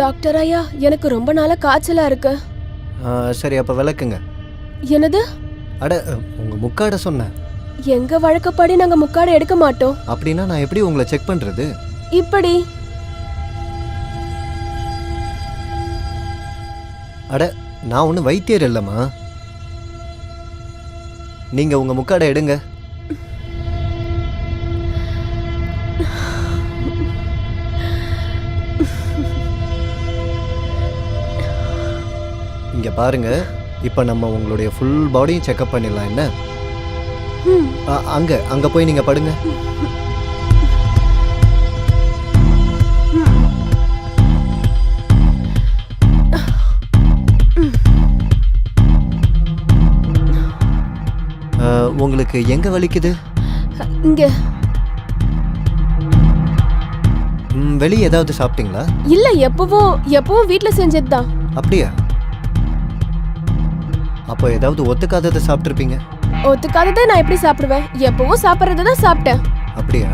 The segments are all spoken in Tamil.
டாக்டர் ஐயா எனக்கு ரொம்ப நாளா காய்ச்சலா இருக்கு. சரி அப்போ விளக்குங்க. என்னது? அட உங்கள் முக்காட சொன்னேன். எங்க வழக்கப்படி நாங்க முக்காடு எடுக்க மாட்டோம். அப்படின்னா நான் எப்படி உங்களை செக் பண்ணுறது இப்படி. அட நான் ஒன்றும் வைத்தியர் இல்லைம்மா. நீங்கள் உங்கள் முக்காடை எடுங்க. பாருங்க இப்போ நம்ம உங்களுடைய ஃபுல் பாடியும் செக்அப் பண்ணிடலாம் என்ன? அங்க அங்க போய் நீங்க படுங்க. உங்களுக்கு எங்க வலிக்குது? இங்க. வெளியே ஏதாவது சாப்பிட்டீங்களா? இல்ல எப்பவும் எப்பவும் வீட்ல செஞ்சதுதான். அப்படியா? அப்போ ஏதாவது ஒத்துக்காததை சாப்பிட்ருப்பீங்க ஒத்துக்காததை நான் எப்படி சாப்பிடுவேன்? எப்பவும் சாப்பிடுறதை தான் சாப்பிட்டேன். அப்படியா?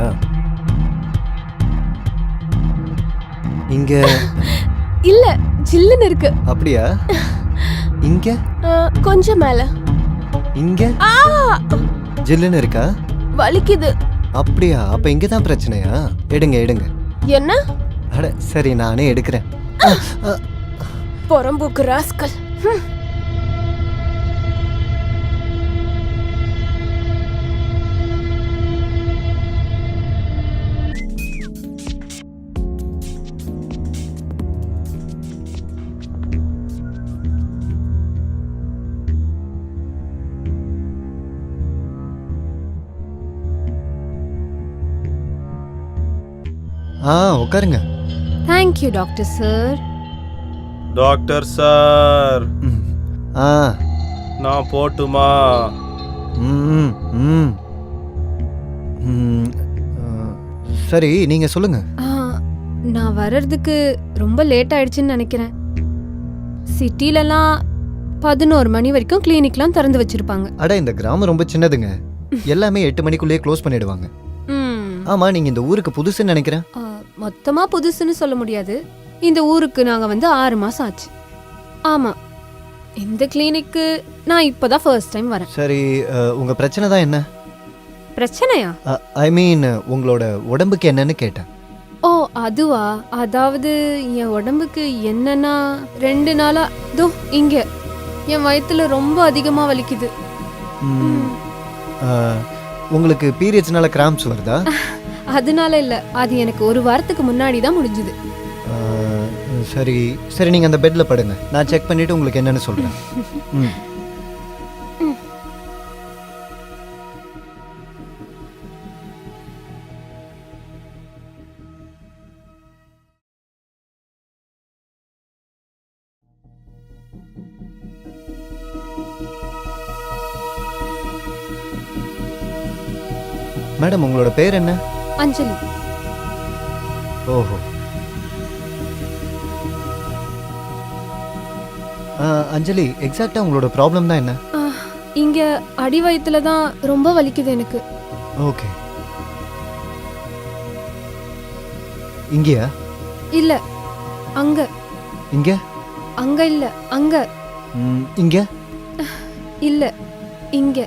இங்க இல்ல ஜில்லுன்னு இருக்கு. அப்படியா? இங்க? கொஞ்சம் மேல. இங்க? ஜில்லுன்னு இருக்கா? வலிக்குது. அப்படியா? அப்ப இங்க தான் பிரச்சனையா? எடுங்க எடுங்க. என்ன? அட சரி நானே எடுக்கிறேன். புறம்போக்கு ராஸ்கல். ஆ உட்காருங்க. Thank you doctor sir doctor sir ம். ஆ. நான் போட்டுமா? ம் ம். ம், ஆ, சரி நீங்க சொல்லுங்க. நான் வர்றதுக்கு ரொம்ப லேட் ஆயிடுச்சுன்னு நினைக்கிறேன். சிட்டிலலாம் பதினோரு மணி வரைக்கும் கிளினிக்லாம் திறந்து வச்சிருப்பாங்க. அட இந்த கிராமம் ரொம்ப சின்னதுங்க. எல்லாமே எட்டு மணிக்குள்ளேயே க்ளோஸ் பண்ணிடுவாங்க. ம். ஆமா நீங்க இந்த ஊருக்கு புதுசுன்னு நினைக்கிறேன். ஆ, மொத்தமா புதுசுன்னு சொல்ல முடியாது. இந்த ஊருக்கு நாங்க வந்து ஆறு மாசம் ஆச்சு. ஆமா. இந்த கிளினிக்கு நான் இப்போதான் ஃபர்ஸ்ட் டைம் வரேன். சரி அ, உங்க பிரச்சனை தான் என்ன? பிரச்சனையா? ஐ மீன் உங்களோட உடம்புக்கு என்னன்னு கேட்டேன். ஓ அதுவா? அதாவது என் உடம்புக்கு என்னன்னா ரெண்டு நாளா தோ இங்க. என் வயித்துல ரொம்ப அதிகமா வலிக்குது. உங்களுக்கு பீரியட்ஸ்னால கிராம்ஸ் வருதா? அதனால இல்ல. அது எனக்கு ஒரு வாரத்துக்கு முன்னாடி தான் முடிஞ்சுது. சரி சரி நீங்க அந்த பெட்ல படுங்க. நான் செக் பண்ணிட்டு உங்களுக்கு என்னன்னு சொல்றேன். ம். மேடம் உங்களோட பேர் என்ன? அஞ்சலி. ஓஹோ. அஞ்சலி எக்ஸாக்டா உங்களோட ப்ராப்ளம் தான் என்ன? இங்க அடி வயித்துல தான் ரொம்ப வலிக்குது எனக்கு. ஓகே இங்கேயா? இல்ல அங்க. இங்க? அங்க இல்ல அங்க. இங்க? இல்ல இங்க.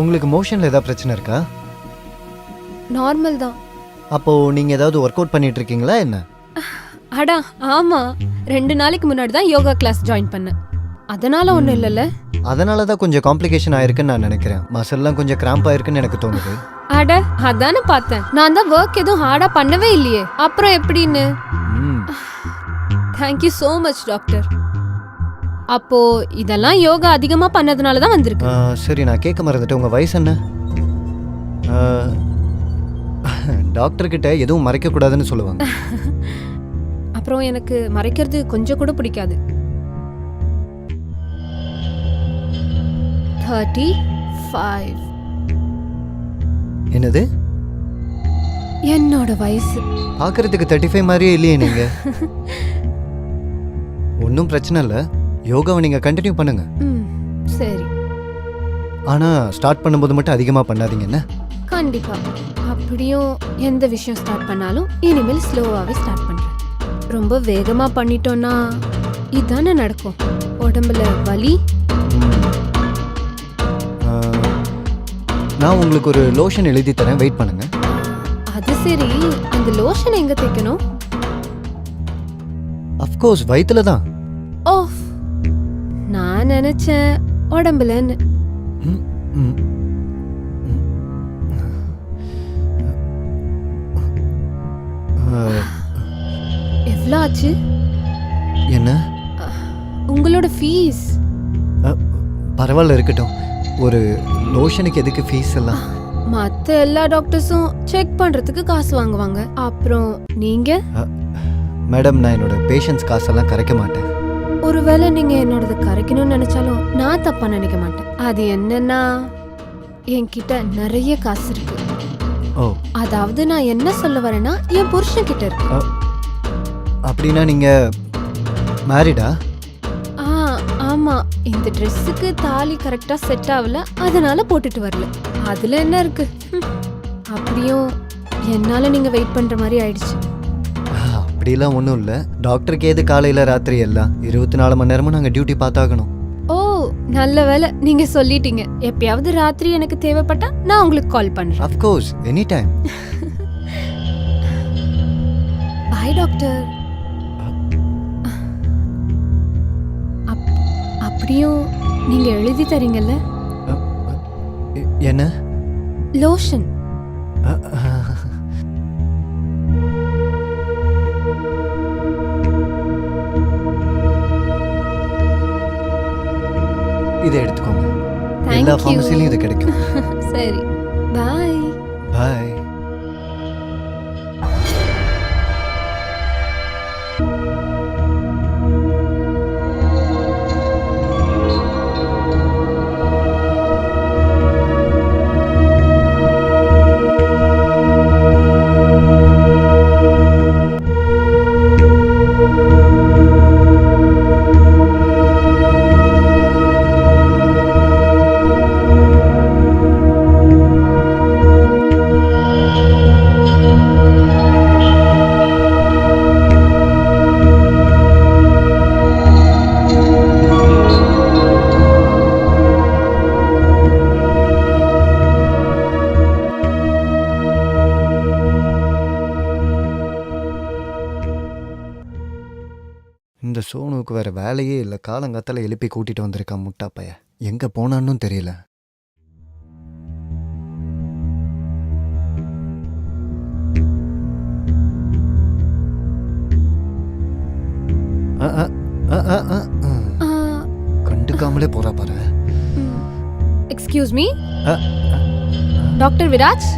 உங்களுக்கு மோஷன்ல ஏதாவது பிரச்சனை இருக்கா? நார்மல் தான். அப்போ நீங்க ஏதாவது ஒர்க் அவுட் பண்ணிட்டு இருக்கீங்களா என்ன? அடா ஆமா. ரெண்டு நாளைக்கு முன்னாடி தான் யோகா கிளாஸ் ஜாயின் பண்ணேன். அதனால ஒண்ணும் இல்லைல்ல. அதனால தான் கொஞ்சம் காம்ப்ளிகேஷன் ஆயிருக்குன்னு நான் நினைக்கிறேன். மசில்லாம் கொஞ்சம் கிராம்ப் ஆயிருக்குன்னு எனக்கு தோணுது. அட அதானே பார்த்தேன். நான் தான் ஒர்க் எதுவும் ஹார்டா பண்ணவே இல்லையே. அப்புறம் எப்படின்னு? ம், தேங்க்யூ ஸோ மச் டாக்டர் அப்போ இதெல்லாம் யோகா அதிகமா பண்ணதுனால தான் வந்திருக்கு. சரி நான் கேட்க மறந்துட்டேன். உங்க வயசு என்ன? டாக்டர் கிட்ட எதுவும் மறைக்க கூடாதுன்னு சொல்லுவாங்க. அப்புறம் எனக்கு மறைக்கிறது கொஞ்சம் கூட பிடிக்காது. தேர்ட்டி ஃபைவ் என்னது? என்னோட வயசு. பார்க்கறதுக்கு தேர்ட்டி ஃபைவ் மாதிரியே இல்லையே நீங்க. ஒன்றும் பிரச்சனை இல்லை. யோகாவை நீங்க கண்டினியூ பண்ணுங்க. ம் சரி. ஆனா ஸ்டார்ட் பண்ணும்போது மட்டும் அதிகமாக பண்ணாதீங்க என்ன? கண்டிப்பா. அப்ப எப்படியும் எந்த விஷயம் ஸ்டார்ட் பண்ணாலும் இனிமேல் ஸ்லோவாகவே ஸ்டார்ட் பண்ணுறேன் ரொம்ப வேகமாக பண்ணிட்டோன்னா இதானே நடக்கும். உடம்புல வலி. நான் உங்களுக்கு ஒரு லோஷன் எழுதி தரேன். வெயிட் பண்ணுங்க. அது சரி. அந்த லோஷன் எங்கே தைக்கணும்? அஃப்கோர்ஸ் வயித்துல தான். நான் நினச்சேன் உடம்புலன்னு. எவ்வளோ ஆச்சு? என்ன? உங்களோட ஃபீஸ் பரவாயில்ல இருக்கட்டும். ஒரு லோஷனுக்கு எதுக்கு ஃபீஸ் எல்லாம்? மற்ற எல்லா டாக்டர்ஸும் செக் பண்ணுறதுக்கு காசு வாங்குவாங்க. அப்புறம் நீங்கள் மேடம் நான் என்னோட பேஷண்ட்ஸ் காசெல்லாம் கரைக்க மாட்டேன். ஒருவேளை நீங்கள் என்னோடது கரைக்கணும்னு நினச்சாலும் நான் தப்பாக நினைக்க மாட்டேன். அது என்னன்னா என்கிட்ட நிறைய காசு இருக்கு. ஓ. அதாவது நான் என்ன சொல்ல வரேன்னா என் புருஷன் கிட்ட இருக்கு. அப்படின்னா நீங்கள் மேரிடா? ஆ ஆமா. இந்த ட்ரெஸ்ஸுக்கு தாலி கரெக்டா செட் ஆகல அதனால போட்டுட்டு வரல. அதுல என்ன இருக்கு? ஹம். அப்படியும் என்னால நீங்க வெயிட் பண்ற மாதிரி ஆயிடுச்சு. அப்படிலாம் ஒன்றும் இல்லை. டாக்டருக்கு ஏது காலையில் ராத்திரி எல்லாம்? இருபத்தி நாலு மணி நேரமும் நாங்கள் டியூட்டி பார்த்தாகணும். ஓ நல்ல வேலை நீங்க சொல்லிட்டீங்க. எப்பயாவது ராத்திரி எனக்கு தேவைப்பட்டா நான் உங்களுக்கு கால் பண்றேன். Of course any time bye doctor அப்- அப்படியும் நீங்க எழுதி தரீங்கல்ல? என்ன? லோஷன் இதை எடுத்துக்கோங்க. எல்லா. ஃபார்மசிலையும் இது கிடைக்கும். சரி. பாய் பாய் காலங்காத்தால எழுப்பி கூட்டிட்டு வந்திருக்கான் முட்டா பைய எங்க போனான்னு தெரியல. கண்டுக்காமலே போறா பாரு. எக்ஸ்கியூஸ் மீ டாக்டர் விராஜ்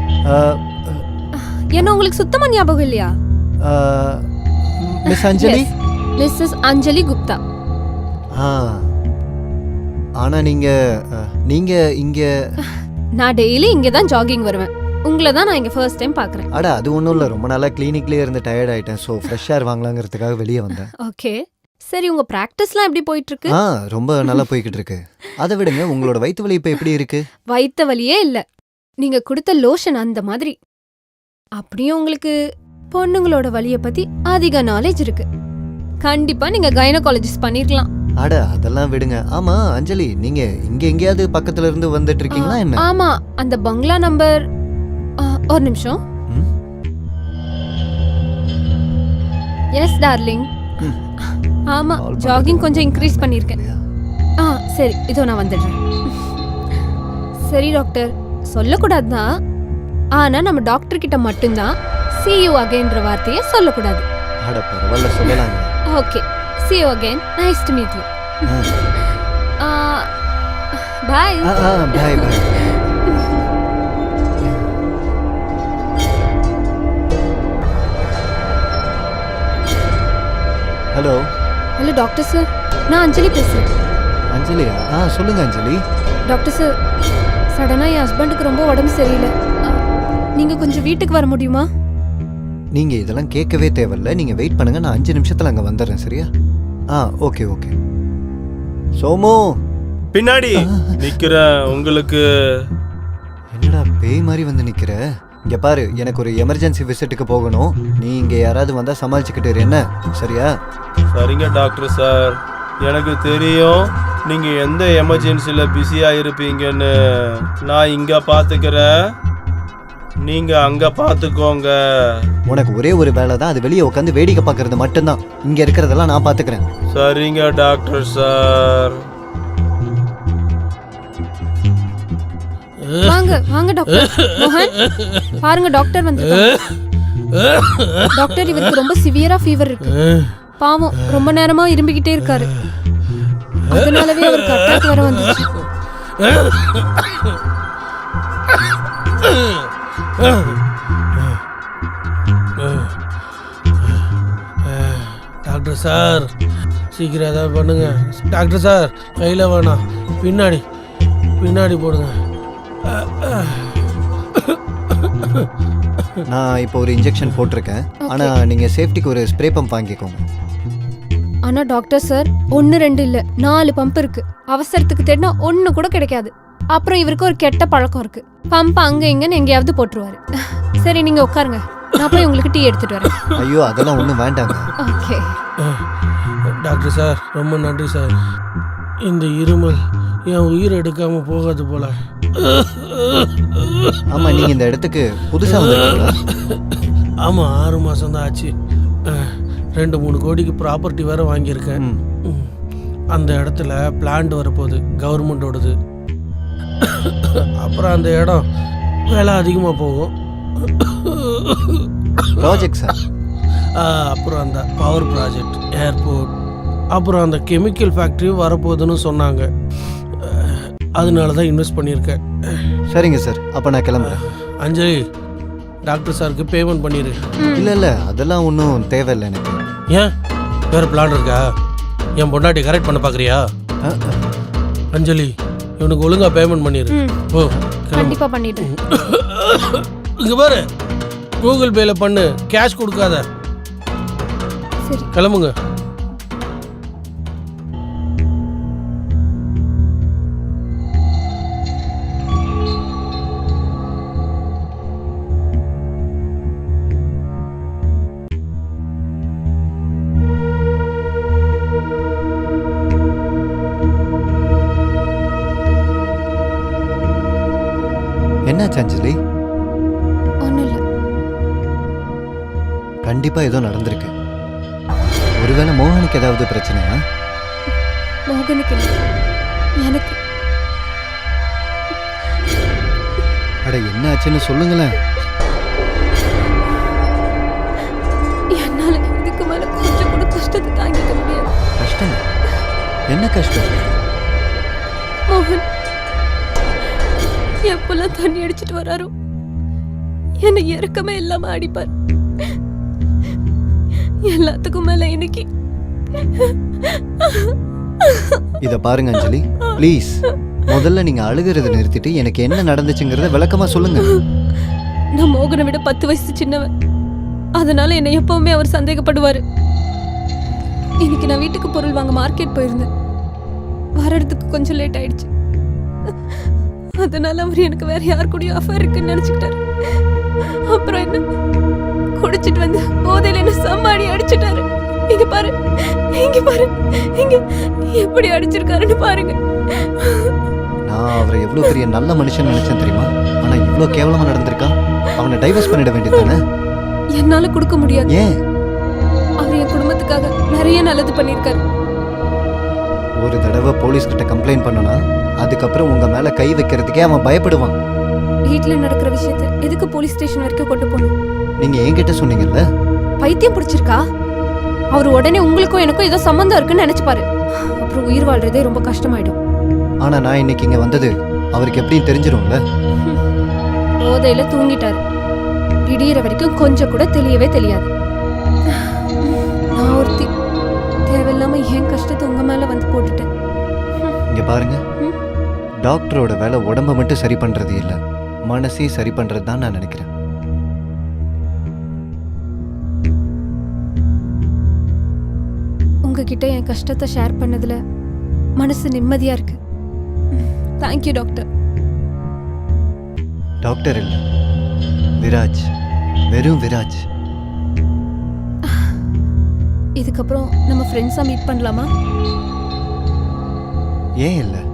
என்ன உங்களுக்கு சுத்தமா ஞாபகம் இல்லையா? மிஸ் அஞ்சலி மிஸ்ஸஸ் அஞ்சலி குப்தா ஆ. ஆனா நீங்க அ, நீங்க இங்க நான் டெய்லி இங்கே தான் ஜாகிங் வருவேன். உங்களை தான் நான் இங்கே ஃபர்ஸ்ட் டைம் பார்க்குறேன் அட அது ஒன்றும் இல்லை. ரொம்ப நாளாக கிளினிக்லேயே இருந்து டயர்ட் ஆயிட்டேன். ஸோ ஃப்ரெஷ் ஏர் வாங்கலாங்கிறதுக்காக வெளியே வந்தேன். ஓகே சரி உங்க ப்ராக்டிஸ்லாம் எப்படி போயிட்டு இருக்கு ஆ ரொம்ப நல்லா போய்கிட்டு இருக்கு அதை விடுங்க உங்களோட வயிற்று வலி இப்போ எப்படி இருக்கு? வயித்த வலியே இல்ல. நீங்க கொடுத்த லோஷன் அந்த மாதிரி. அப்படியும் உங்களுக்கு பொண்ணுங்களோட வலிய பத்தி அதிக நாலேஜ் இருக்கு. கண்டிப்பா நீங்க கைனகாலஜிஸ்ட் பண்ணிருக்கலாம். அட அதெல்லாம் விடுங்க. ஆமா அஞ்சலி நீங்க இங்க எங்கேயாவது பக்கத்துல இருந்து வந்துட்டு இருக்கீங்களா என்ன? ஆமா அந்த பங்களா நம்பர் ஒரு நிமிஷம்? எஸ் டார்லிங் ம். ஆமா Call பண்றது ஜாகிங் கொஞ்சம் இன்க்ரீஸ் பண்ணிருக்கேன். இல்லையா? ஆ சரி இதோ நான் வந்துடுறேன். சரி டாக்டர் சொல்லக்கூடாது தான் ஆனா நம்ம டாக்டர் கிட்ட மட்டும்தான் see you அகைன்ற வார்த்தையை சொல்லக்கூடாது. அட பரவாயில்ல சொல்லலாங்க. Okay see you again. Nice to meet you. Ah. Bye bye bye hello hello doctor sir நான் அஞ்சலி பேசுறேன். அஞ்சலியா? ஆ சொல்லுங்க அஞ்சலி. டாக்டர் சார் சடனா என் ஹஸ்பண்டுக்கு ரொம்ப உடம்பு சரியில்லை. ஆ, நீங்க கொஞ்சம் வீட்டுக்கு வர முடியுமா? நீங்க இதெல்லாம் கேட்கவே தேவையில்ல. நீங்க வெயிட் பண்ணுங்க. நான் அஞ்சு நிமிஷத்துல அங்க வந்துடுறேன் சரியா? ஆ ஓகே ஓகே. சோமு! பின்னாடி! நிக்கிற உங்களுக்கு என்னடா பேய் மாதிரி வந்து நிக்கிற? இங்க பாரு எனக்கு ஒரு எமர்ஜென்சி விசிட்டுக்கு போகணும். நீ இங்க யாராவது வந்தா சமாளிச்சுக்கிட்டு என்ன? சரியா? சரிங்க டாக்டர் சார். எனக்கு தெரியும் நீங்க எந்த எமர்ஜென்சில பிஸியா இருப்பீங்கன்னு நான் இங்க பாத்துக்கிறேன். நீங்க அங்க பாத்துக்கோங்க. உனக்கு ஒரே ஒரு வேலை தான் அது வெளியே உட்காந்து வேடிக்கை பார்க்கறது மட்டும்தான். இங்க இருக்கிறதெல்லாம் நான் பாத்துக்கிறேன் சரிங்க டாக்டர் சார். வாங்க வாங்க டாக்டர். மோகன் பாருங்க டாக்டர் வந்து டாக்டர் இவருக்கு ரொம்ப சிவியரா ஃபீவர் இருக்கு. பாவம் ரொம்ப நேரமா இரும்பிக்கிட்டே இருக்காரு. அதனாலவே அவருக்கு அட்டாக் வர வந்துச்சு. Doctor sir. சீக்கிரம் ஏதாவது பண்ணுங்க. டாக்டர் சார் கையில் வேணாம் பின்னாடி பின்னாடி போடுங்க. நான் இப்போ ஒரு இன்ஜெக்ஷன் போட்டிருக்கேன். ஆனா நீங்க சேஃப்டிக்கு ஒரு ஸ்ப்ரே பம்ப் வாங்கிக்கோங்க. ஆனா டாக்டர் சார் ஒன்னு ரெண்டு இல்ல. நாலு பம்ப் இருக்கு. அவசரத்துக்கு தேடினா ஒண்ணு கூட கிடைக்காது. அப்புறம் இவருக்கு ஒரு கெட்ட பழக்கம் இருக்கு. பம்ப் அங்க இங்கன்னு எங்கேயாவது போட்டுருவாரு. சரி நீங்க உட்காருங்க. நான் போய் உங்களுக்கு டீ எடுத்துட்டு வரேன். ஐயோ அதெல்லாம் ஒன்றும் வேண்டாங்க. ஓகே டாக்டர் சார் ரொம்ப நன்றி சார். இந்த இருமல் என் உயிர் எடுக்காம போகாது போல. ஆமா நீங்க இந்த இடத்துக்கு புதுசா வந்திருக்கீங்களா? ஆமாம் ஆறு மாதம் தான் ஆச்சு. ரெண்டு மூணு கோடிக்கு ப்ராப்பர்ட்டி வேற வாங்கியிருக்கேன். அந்த இடத்துல பிளான்ட் வரப்போகுது கவர்மெண்டோடது அப்புறம் அந்த இடம் விலை அதிகமாக போகும். ப்ராஜெக்ட் சார் அப்புறம் அந்த பவர் ப்ராஜெக்ட் ஏர்போர்ட் அப்புறம் அந்த கெமிக்கல் ஃபேக்ட்ரி வரப்போகுதுன்னு சொன்னாங்க. அதனால தான் இன்வெஸ்ட் பண்ணியிருக்கேன். சரிங்க சார் அப்போ நான் கிளம்புறேன். அஞ்சலி டாக்டர் சாருக்கு பேமெண்ட் பண்ணிடு இல்லை இல்லை. அதெல்லாம் ஒன்றும் தேவையில்லை எனக்கு. ஏன்? வேறு பிளான் இருக்கா? என் பொண்டாட்டி கரெக்ட் பண்ண பார்க்குறியா. அஞ்சலி இவனுக்கு ஒழுங்கா பேமெண்ட் பண்ணிடு ஓ கிளம்பு. கண்டிப்பா பண்ணிடுறேன். இங்க பாரு. கூகுள் பேல பண்ணு. கேஷ் கொடுக்காத. கிளம்புங்க. கண்டிப்பா ஏதோ நடந்திருக்கு. ஒருவேளை மோகனுக்கு ஏதாவது பிரச்சனையா? மோகனுக்கு எனக்கு. அட என்ன ஆச்சுன்னு சொல்லுங்களேன். என்னால இதுக்கு மேல கொஞ்சம் கூட கஷ்டத்தை தாங்கிக்க முடியாது. கஷ்டம்? என்ன கஷ்டம்? மோகன் எப்பெல்லாம் தண்ணி அடிச்சிட்டு வராரோ என்னை இறக்கமே இல்லாம அடிப்பார். எல்லாத்துக்கும் மேல இன்னைக்கு இத பாருங்க அஞ்சலி. ப்ளீஸ் முதல்ல நீங்க அழுகிறத நிறுத்திட்டு எனக்கு என்ன நடந்துச்சுங்கிறத விளக்கமா சொல்லுங்க. நான் மோகனை விட பத்து வயசு சின்னவன். அதனால என்னை எப்பவுமே அவர் சந்தேகப்படுவாரு. இன்னைக்கு நான் வீட்டுக்கு பொருள் வாங்க மார்க்கெட் போயிருந்தேன். வர்றதுக்கு கொஞ்சம் லேட் ஆயிடுச்சு. அதனால அவர் எனக்கு வேற யார் கூடயும் அஃபேர் இருக்குன்னு நினைச்சுக்கிட்டாரு. அப்புறம் என்ன? குடிச்சிட்டு வந்து போதையில என்ன சம்மாடி அடிச்சிட்டாரு. இங்க பாரு இங்க பாரு இங்க எப்படி அடிச்சிருக்காருன்னு பாருங்க. நான் அவரை எவ்வளவு பெரிய நல்ல மனுஷன் நினைச்சேன் தெரியுமா? ஆனா இவ்வளவு கேவலமா நடந்திருக்கா? அவனை டைவர்ஸ் பண்ணிட வேண்டியதுதானே என்னால கொடுக்க முடியாது. ஏன்? அவர் என் குடும்பத்துக்காக நிறைய நல்லது பண்ணியிருக்காரு. ஒரு தடவை போலீஸ் கிட்ட கம்ப்ளைண்ட் பண்ணனா அதுக்கப்புறம் உங்க மேல கை வைக்கிறதுக்கே அவன் பயப்படுவான். வீட்ல நடக்கிற விஷயத்த எதுக்கு போலீஸ் ஸ்டேஷன் வரைக்கும் கொண்டு போகணும்? நீங்க என்கிட்ட சொன்னீங்கல்ல? பைத்தியம் பிடிச்சிருக்கா? அவர் உடனே உங்களுக்கும் எனக்கும் ஏதோ சம்மந்தம் இருக்குன்னு நினைச்சுப்பாரு. அப்புறம் உயிர் வாழ்றதே ரொம்ப கஷ்டமாயிடும். ஆனா நான் இன்னைக்கு இங்க வந்தது அவருக்கு எப்படியும் தெரிஞ்சிரும்ல? போதையில தூங்கிட்டாரு. விடியிற வரைக்கும் கொஞ்சம் கூட தெளியவே தெரியாது. நான் ஒருத்தி. தேவையில்லாம என் கஷ்டத்தை உங்க மேல வந்து போட்டுட்டேன். இங்க பாருங்க. டாக்டரோட வேலை உடம்ப மட்டும் சரி பண்றது இல்ல. மனசையும் சரி பண்றது தான் நான் நினைக்கிறேன். உங்ககிட்ட என் கஷ்டத்தை ஷேர் பண்ணதுல மனசு நிம்மதியா இருக்கு. தேங்க்யூ டாக்டர் டாக்டர் இல்ல. விராஜ். வெறும் விராஜ். இதுக்கப்புறம் நம்ம ஃப்ரெண்ட்ஸா மீட் பண்ணலாமா? ஏன் இல்லை?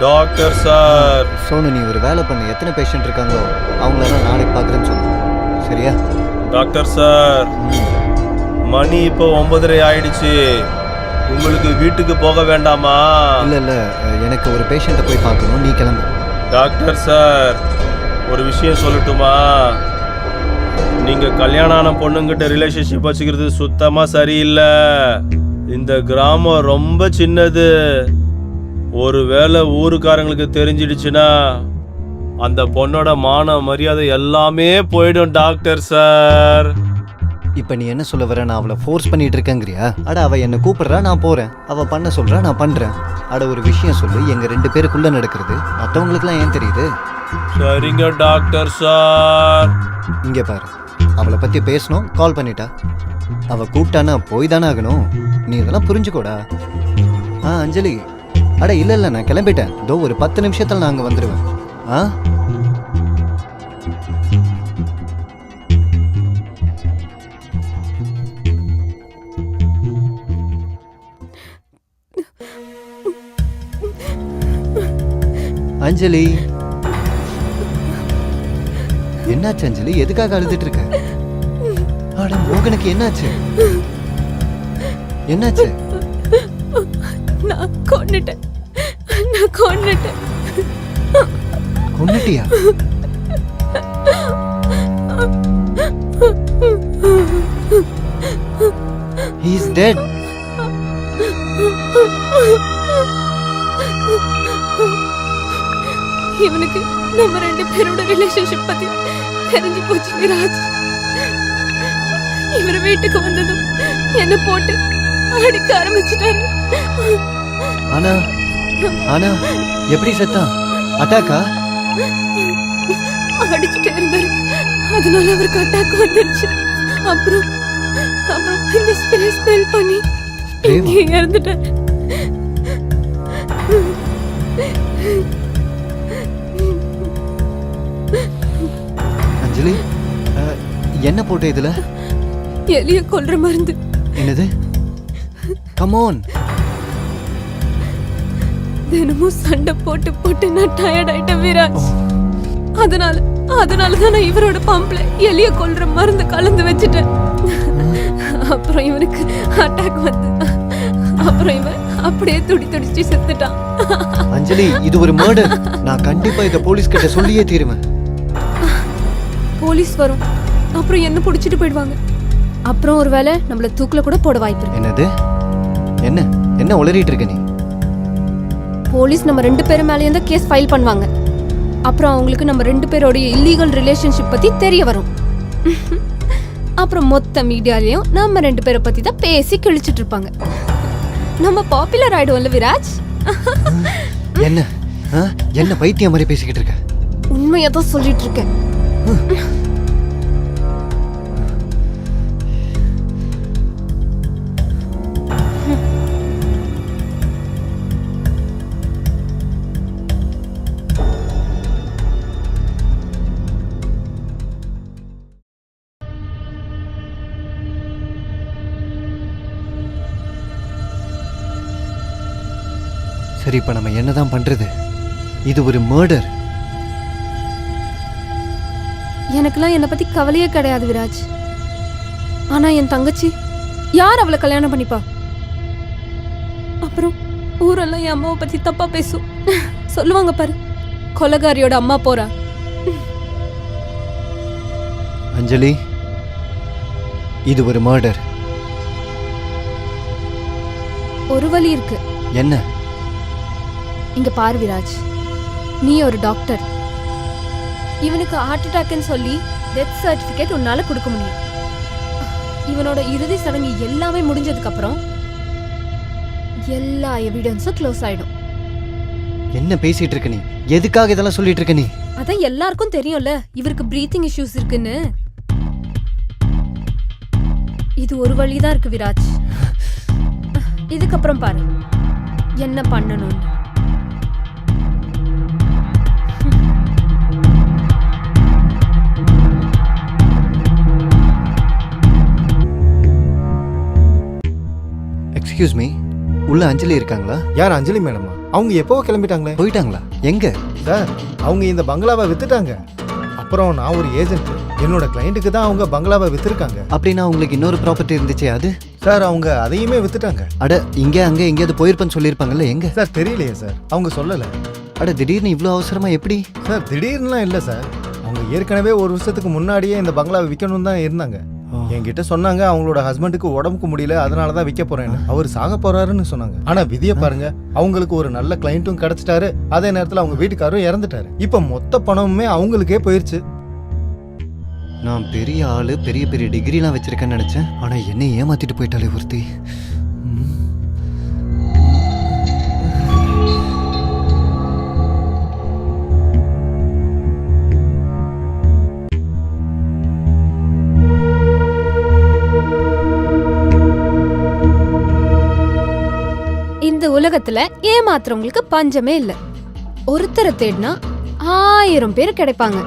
டாக்டர் சார் சோனு நீ ஒரு வேலை பண்ணு. எத்தனை பேஷண்ட் இருக்காங்களோ அவங்களெல்லாம் நாளைக்கு பார்க்குறேன்னு சொல்லு சரியா? Doctor sir. மணி இப்போ ஒன்பதரை ஆயிடுச்சு. உங்களுக்கு வீட்டுக்கு போக வேண்டாமா? இல்லை இல்லை எனக்கு ஒரு பேஷண்ட்டை போய் பார்க்கணும். நீ கிளம்பு. டாக்டர் சார் ஒரு விஷயம் சொல்லட்டுமா? நீங்க கல்யாணம் ஆன பொண்ணுங்கிட்ட ரிலேஷன்ஷிப் வச்சுக்கிறது சுத்தமா சரியில்லை. இந்த கிராமம் ரொம்ப சின்னது. ஒருவேளை ஊருக்காரங்களுக்கு தெரிஞ்சிடுச்சுன்னா அந்த பொண்ணோட மான மரியாதை எல்லாமே போயிடும் டாக்டர் சார். இப்போ நீ என்ன சொல்ல வர? நான் அவளை ஃபோர்ஸ் பண்ணிட்டு இருக்கேங்கிறியா? அட அவள் என்னை கூப்பிடுறா நான் போகிறேன் அவள் பண்ண சொல்கிறா நான் பண்ணுறேன் அட ஒரு விஷயம் சொல்லு. எங்கள் ரெண்டு பேருக்குள்ளே நடக்கிறது. மற்றவங்களுக்குலாம் ஏன் தெரியுது? சரிங்க டாக்டர் சார். இங்கே பாரு. அவளை பற்றி பேசணும் கால் பண்ணிட்டா. அவள் கூப்பிட்டானா போய் தானே ஆகணும். நீ இதெல்லாம் புரிஞ்சுக்கோடா. ஆ அஞ்சலி அட இல்லை இல்லை நான் கிளம்பிட்டேன். இதோ ஒரு பத்து நிமிஷத்தில் நான் அங்கே வந்துடுவேன் ஆ? அஞ்சலி. என்னாச்சு அஞ்சலி? எதுக்காக அழுதுட்டு இருக்க அட மோகனுக்கு என்னாச்சு? என்னாச்சு? நான் கொன்னுட்டேன். நான் கொன்னுட்டேன். கொன்னுட்டியா? ஹீஸ் டெட் இவனுக்கு நம்ம ரெண்டு பேரோட ரிலேஷன்ஷிப் பத்தி தெரிஞ்சு போச்சு விராஜ். இவர் வீட்டுக்கு வந்ததும் என்ன போட்டு அடிக்க ஆரம்பிச்சிட்டாரு. ஆனா ஆனா எப்படி செத்தான் அட்டாக்கா? அடிச்சுட்டே இருந்தாரு. அதனால அவருக்கு அட்டாக் வந்துருச்சு. அப்புறம் அப்புறம் இந்த ஸ்ப்ரே ஸ்மெல் பண்ணி? இங்கே இறந்துட்டாரு அஞ்சலி என்ன போட்ட இதுல? எலிய கொல்ற மருந்து. என்னது? கமோன் தினமும் சண்டை போட்டு போட்டு நான் டயர்ட் ஆயிட்டேன் விராஜ். அதனால அதனால தான் நான் இவரோட பம்ப்ல எலிய கொல்ற மருந்து கலந்து வச்சுட்டேன். அப்புறம் இவனுக்கு அட்டாக் வந்து அப்புறம் இவன் அப்படியே துடி துடிச்சு செத்துட்டான். அஞ்சலி இது ஒரு மர்டர் நான் கண்டிப்பா இதை போலீஸ் கிட்ட சொல்லியே தீருவேன். போலீஸ் வரும். அப்புறம் என்ன பிடிச்சிட்டு போயிடுவாங்க? அப்புறம் ஒருவேளை நம்மள தூக்குல கூட போட வாய்ப்பு என்னது? என்ன? என்ன உளறிட்டு இருக்க நீ? போலீஸ் நம்ம ரெண்டு பேரும் மேலேயும் தான் கேஸ் ஃபைல் பண்ணுவாங்க. அப்புறம் அவங்களுக்கு நம்ம ரெண்டு பேரோடைய இல்லீகல் ரிலேஷன்ஷிப் பத்தி தெரிய வரும். அப்புறம் மொத்த மீடியாலயும் நம்ம ரெண்டு பேரை பத்தி தான் பேசி கிழிச்சிட்டு இருப்பாங்க. நம்ம பாப்புலர் ஆயிடுவோம்ல விராஜ்? என்ன? என்ன பைத்தியம் மாதிரி பேசிக்கிட்டு இருக்க? உண்மையை தான் சொல்லிட்டு இருக்கேன். சரி இப்ப நம்ம என்னதான் பண்றது? இது ஒரு மர்டர் எனக்கெல்லாம் என்னை பத்தி கவலையே கிடையாது விராஜ். ஆனா என் தங்கச்சி யார் அவளை கல்யாணம் பண்ணிப்பா? அப்புறம் ஊரெல்லாம் என் அம்மாவை பத்தி தப்பா பேசும். சொல்லுவாங்க பாரு கொலகாரியோட அம்மா போறா. அஞ்சலி இது ஒரு மர்டர் ஒரு வழி இருக்கு. என்ன? இங்க பாரு விராஜ். நீ ஒரு டாக்டர் இவனுக்கு ஹார்ட் அட்டாக்னு சொல்லி டெத் சர்டிபிகேட் உன்னால கொடுக்க முடியும். இவனோட இறுதி சடங்கு எல்லாமே முடிஞ்சதுக்கு அப்புறம் எல்லா எவிடன்ஸும் க்ளோஸ் ஆயிடும். என்ன பேசிட்டு இருக்க நீ? எதுக்காக இதெல்லாம் சொல்லிட்டு இருக்க நீ? அதான் எல்லாருக்கும் தெரியும்ல இவருக்கு பிரீத்திங் இஷ்யூஸ் இருக்குன்னு. இது ஒரு வழிதான் இருக்கு விராஜ். இதுக்கப்புறம் பாரு என்ன பண்ணணும்னு. எக்ஸ்கியூஸ் மீ உள்ள அஞ்சலி இருக்காங்களா? யார் அஞ்சலி மேடமா? அவங்க எப்போ கிளம்பிட்டாங்களே. போயிட்டாங்களா? எங்க? சார் அவங்க இந்த பங்களாவை வித்துட்டாங்க. அப்புறம் நான் ஒரு ஏஜென்ட் என்னோட கிளைண்ட்டுக்கு தான் அவங்க பங்களாவை வித்துருக்காங்க. அப்படின்னா உங்களுக்கு இன்னொரு ப்ராப்பர்ட்டி இருந்துச்சே அது? சார் அவங்க அதையுமே வித்துட்டாங்க. அட இங்கே அங்கே எங்கேயாவது போயிருப்பேன்னு சொல்லியிருப்பாங்கல்ல எங்க? சார் தெரியலையே சார். அவங்க சொல்லலை. அட திடீர்னு இவ்வளோ அவசரமா எப்படி? சார் திடீர்னுலாம் இல்லை சார். அவங்க ஏற்கனவே ஒரு வருஷத்துக்கு முன்னாடியே இந்த பங்களாவை விற்கணும் தான் இருந்தாங்க. என்கிட்ட சொன்னாங்க அவங்களோட ஹஸ்பண்டுக்கு உடம்புக்கு முடியல அதனால தான் விற்க போறேன்னு. அவர் சாக போறாருன்னு சொன்னாங்க. ஆனா விதியை பாருங்க அவங்களுக்கு ஒரு நல்ல கிளைண்ட்டும் கிடைச்சிட்டாரு. அதே நேரத்தில் அவங்க வீட்டுக்காரரும் இறந்துட்டாரு. இப்போ மொத்த பணமுமே அவங்களுக்கே போயிருச்சு. நான் பெரிய ஆளு பெரிய பெரிய டிகிரிலாம் வச்சிருக்கேன்னு நினைச்சேன். ஆனா என்னை ஏமாத்திட்டு போயிட்டாலே ஒருத்தி. உலகத்துல ஏமாத்துறவங்களுக்கு பஞ்சமே இல்ல. ஒருத்தரை தேடினா ஆயிரம் பேர் கிடைப்பாங்க.